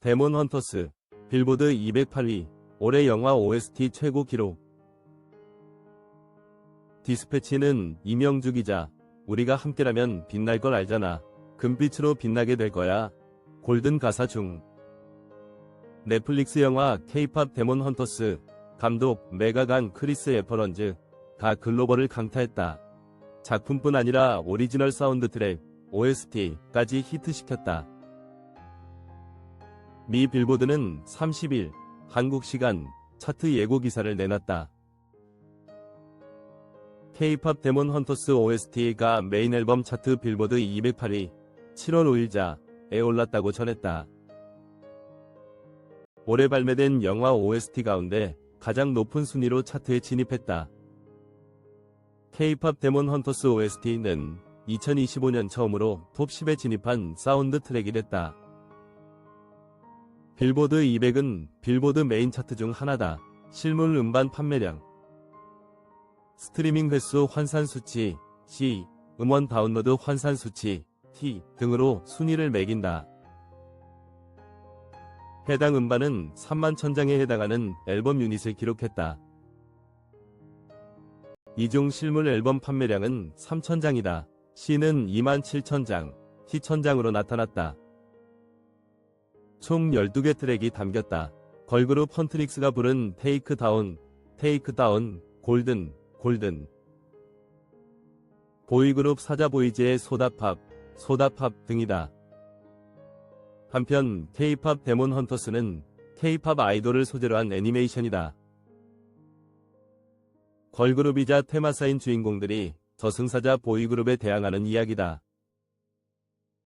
데몬 헌터스 빌보드 208위 올해 영화 OST 최고 기록 디스패치는 이명주 기자 우리가 함께라면 빛날 걸 알잖아 금빛으로 빛나게 될 거야 골든 가사 중 넷플릭스 영화 K-팝 데몬 헌터스 감독 메가간 크리스 에퍼런즈 가 글로벌을 강타했다. 작품뿐 아니라 오리지널 사운드 트랙 OST까지 히트시켰다. 미 빌보드는 30일 한국 시간 차트 예고 기사를 내놨다. K-팝 데몬 헌터스 OST가 메인 앨범 차트 빌보드 208위 7월 5일자에 올랐다고 전했다. 올해 발매된 영화 OST 가운데 가장 높은 순위로 차트에 진입했다. K-팝 데몬 헌터스 OST는 2025년 처음으로 톱 10에 진입한 사운드 트랙이 됐다. 빌보드 200은 빌보드 메인 차트 중 하나다. 실물 음반 판매량, 스트리밍 횟수 환산 수치, C, 음원 다운로드 환산 수치, T 등으로 순위를 매긴다. 해당 음반은 3만 천장에 해당하는 앨범 유닛을 기록했다. 이중 실물 앨범 판매량은 3천장이다. C는 2만 7천장, T 천장으로 나타났다. 총 12개 트랙이 담겼다. 걸그룹 헌트릭스가 부른 테이크 다운, 테이크 다운, 골든, 골든. 보이그룹 사자보이즈의 소다팝, 소다팝 등이다. 한편 K-팝 데몬 헌터스는 K-팝 아이돌을 소재로 한 애니메이션이다. 걸그룹이자 테마사인 주인공들이 저승사자 보이그룹에 대항하는 이야기다.